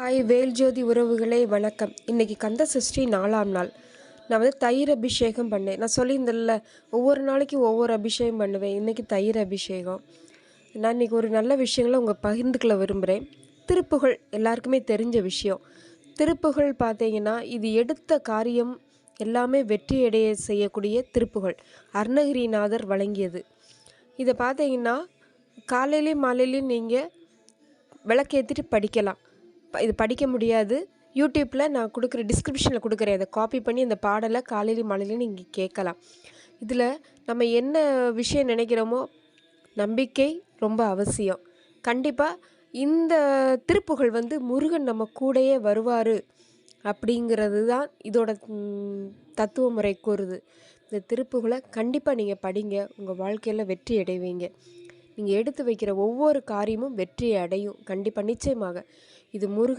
Hi வேல்ஜோதி உறவுகளே வணக்கம். இன்றைக்கி கந்த சஷ்டி நாலாம் நாள். நான் வந்து தயிர் அபிஷேகம் பண்ணேன். நான் சொல்லியிருந்தில்ல ஒவ்வொரு நாளைக்கு ஒவ்வொரு அபிஷேகம் பண்ணுவேன். இன்றைக்கி தயிர் அபிஷேகம். நான் இன்றைக்கி ஒரு நல்ல விஷயங்களை உங்கள் பகிர்ந்துக்களை விரும்புகிறேன் திருப்புகழ் எல்லாருக்குமே தெரிஞ்ச விஷயம். திருப்புகழ் பார்த்தீங்கன்னா இது எடுத்த காரியம் எல்லாமே வெற்றியடைய செய்யக்கூடிய திருப்புகழ். அருணகிரிநாதர் வழங்கியது. இதை பார்த்தீங்கன்னா காலையிலேயும் மாலையிலையும் நீங்கள் விளக்கேற்றிட்டு படிக்கலாம். இது படிக்க முடியாது. யூடியூப்பில் நான் கொடுக்குற டிஸ்கிரிப்ஷனில் கொடுக்குறேன் அதை காப்பி பண்ணி அந்த பாடலை காலையிலையும் மாலையிலையும் நீங்கள் கேட்கலாம். இதில் நம்ம என்ன விஷயம் நினைக்கிறோமோ நம்பிக்கை ரொம்ப அவசியம். கண்டிப்பாக இந்த திருப்புகழ் வந்து முருகன் நம்ம கூடயே வருவார் அப்படிங்கிறது தான் இதோட தத்துவ முறை கூறுது. இந்த திருப்புகளை கண்டிப்பாக நீங்கள் படிங்க. உங்கள் வாழ்க்கையில் வெற்றி அடைவீங்க. நீங்கள் எடுத்து வைக்கிற ஒவ்வொரு காரியமும் வெற்றி அடையும். கண்டிப்பாக நிச்சயமாக. இது முருகன்